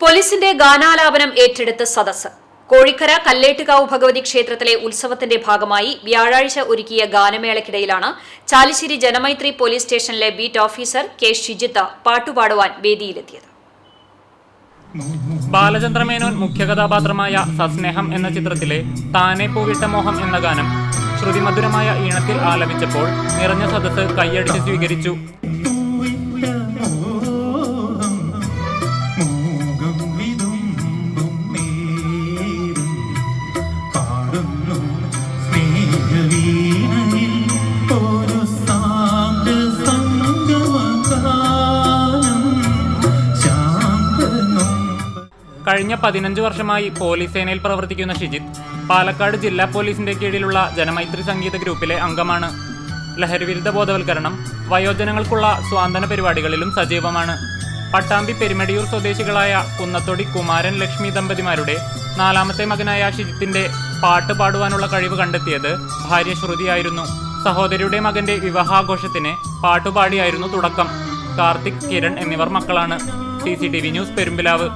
പോലീസിന്റെ ഗാനാലാപനം ഏറ്റെടുത്ത് സദസ് കോഴിക്കര കല്ലേട്ടുകാവ് ഭഗവതി ക്ഷേത്രത്തിലെ ഉത്സവത്തിന്റെ ഭാഗമായി വ്യാഴാഴ്ച ഒരുക്കിയ ഗാനമേളയ്ക്കിടയിലാണ് ചാലിശ്ശേരി ജനമൈത്രി പോലീസ് സ്റ്റേഷനിലെ ബീറ്റ് ഓഫീസർ കെ ഷിജിത്ത പാട്ടുപാടുവാൻ വേദിയിലെത്തിയത്. ബാലചന്ദ്രമേനോൻ മുഖ്യകഥാപാത്രമായ സസ്നേഹം എന്ന ചിത്രത്തിലെ താനെ പൂവിട്ട മോഹം എന്ന ഗാനം ശ്രുതിമധുരമായ ഈണത്തിൽ ആലപിച്ചപ്പോൾ നിറഞ്ഞ സദസ്സ് കൈയടിച്ച് സ്വീകരിച്ചു. കഴിഞ്ഞ പതിനഞ്ച് വർഷമായി പോലീസ് സേനയിൽ പ്രവർത്തിക്കുന്ന ഷിജിത്ത് പാലക്കാട് ജില്ലാ പോലീസിന്റെ കീഴിലുള്ള ജനമൈത്രി സംഗീത ഗ്രൂപ്പിലെ അംഗമാണ്. ലഹരിവിരുദ്ധ ബോധവൽക്കരണം വയോജനങ്ങൾക്കുള്ള സ്വാന്തന പരിപാടികളിലും സജീവമാണ്. പട്ടാമ്പി പെരുമടിയൂർ സ്വദേശികളായ കുന്നത്തൊടി കുമാരൻ ലക്ഷ്മി ദമ്പതിമാരുടെ നാലാമത്തെ മകനായ ഷിജിത്തിന്റെ പാട്ട് പാടുവാനുള്ള കഴിവ് കണ്ടെത്തിയത് ഭാര്യ ശ്രുതിയായിരുന്നു. സഹോദരിയുടെ മകന്റെ വിവാഹാഘോഷത്തിന് പാട്ടുപാടിയായിരുന്നു തുടക്കം. കാർത്തിക് കിരൺ എന്നിവർ മക്കളാണ്. C news Perumbilavu.